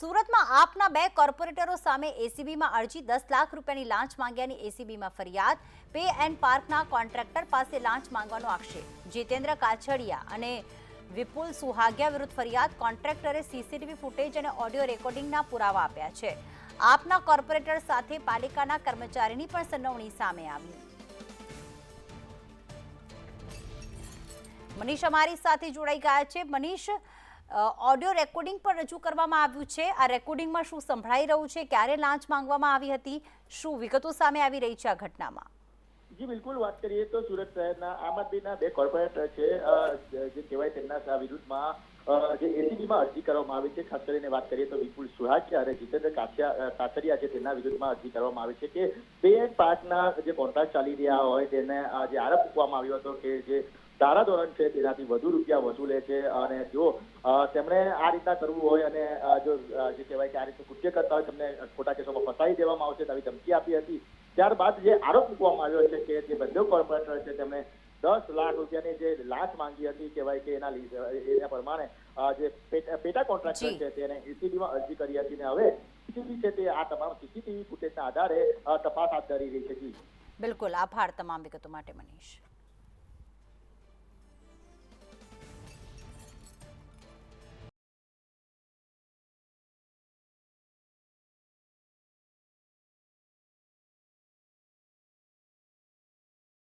સુરતમાં આપના બે કોર્પોરેટરો સામે એસીબીમાં અરજી, દસ લાખ રૂપિયાની લાંચ માંગ્યાની એસીબીમાં ફરિયાદ. પે એન્ડ પાર્કના કોન્ટ્રાક્ટર પાસે લાંચ માંગવાનો આક્ષેપ. જીતેન્દ્ર કાછડિયા અને વિપુલ સુહાગ્યા વિરુદ્ધ ફરિયાદ. કોન્ટ્રાક્ટરે સીસીટીવી ફૂટેજ અને ઓડિયો રેકોર્ડિંગના પુરાવા આપ્યા છે. આપના કોર્પોરેટર સાથે પાલિકાના કર્મચારીની પણ સંડોવણી સામે આવી. મનીષ અમારી સાથે જોડાઈ ગયા છે. મનીષ ઓડિયો રેકોર્ડિંગ પણ રજૂ કરવામાં આવ્યું છે. આ રેકોર્ડિંગમાં શું સંભળાઈ રહ્યું છે? ક્યારે લાંચ માંગવામાં આવી હતી? શું વિગતો સામે આવી રહી છે આ ઘટનામાં? જી, બિલકુલ. વાત કરીએ તો સુરત શહેરના આમ આદમીના બે કોર્પોરેટર છે જે કહેવાય તેમના વિરુદ્ધમાં જે એસીબીમાં અરજી કરવામાં આવી છે. ખાસ કરીને વાત કરીએ તો વિપુલ સુહાગિયા અને જીતેન્દ્ર કાછિયા કાતરિયા છે, તેમના વિરુદ્ધમાં અરજી કરવામાં આવી છે કે બે પાર્ટના જે કોન્ટ્રાક્ટ ચાલી રહ્યા હોય, તેને જે આરોપ મૂકવામાં આવ્યો હતો કે જે ધારાધોરણ છે તેનાથી વધુ રૂપિયા વસૂલે છે અને જો તેમણે આ રીતના કરવું હોય અને જો જે કહેવાય કે આ રીતે કૃત્ય કરતા હોય તેમને ખોટા કેસોમાં ફસાઈ દેવામાં આવશે તેવી ધમકી આપી હતી. ત્યારબાદ જે આરોપ મૂકવામાં આવ્યો છે કે જે બંને કોર્પોરેટર છે તેમણે દસ લાખ રૂપિયાની જે લાંચ માંગી હતી કહેવાય કે એના લીધે એના પ્રમાણે જે પેટા પેટા કોન્ટ્રાક્ટર છે તેને એસીબીમાં અરજી કરી હતી ને હવે સીસીટીવી છે તે આ તમામ સીસીટીવી ફૂટેજના આધારે તપાસ હાથ ધરી રહી છે. જી. બિલકુલ. આભાર તમામ વિગતો માટે મનીષ.